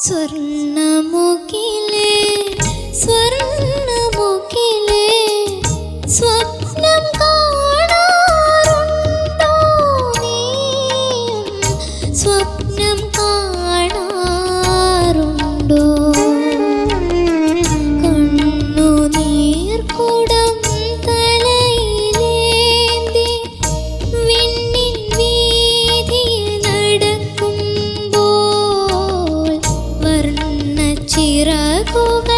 സ്വർണമുഖിലെ സ്വപ്നം കാണാറുണ്ടോ നീ? സ്വപ്നം குகை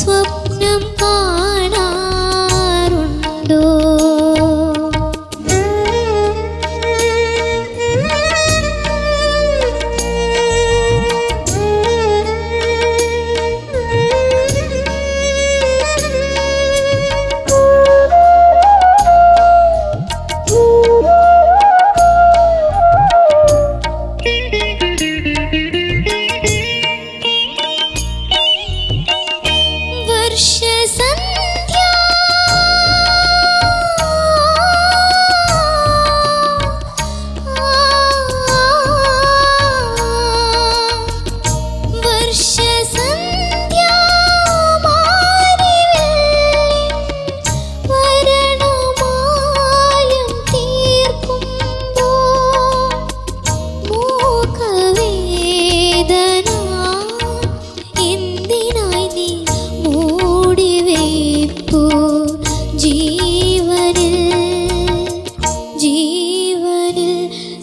സ്വപ്നം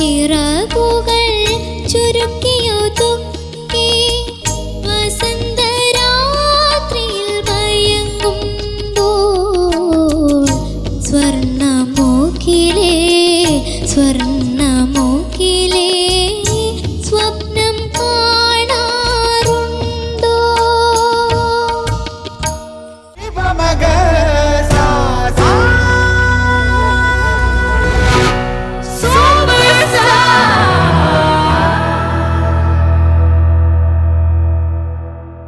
சிறகுக.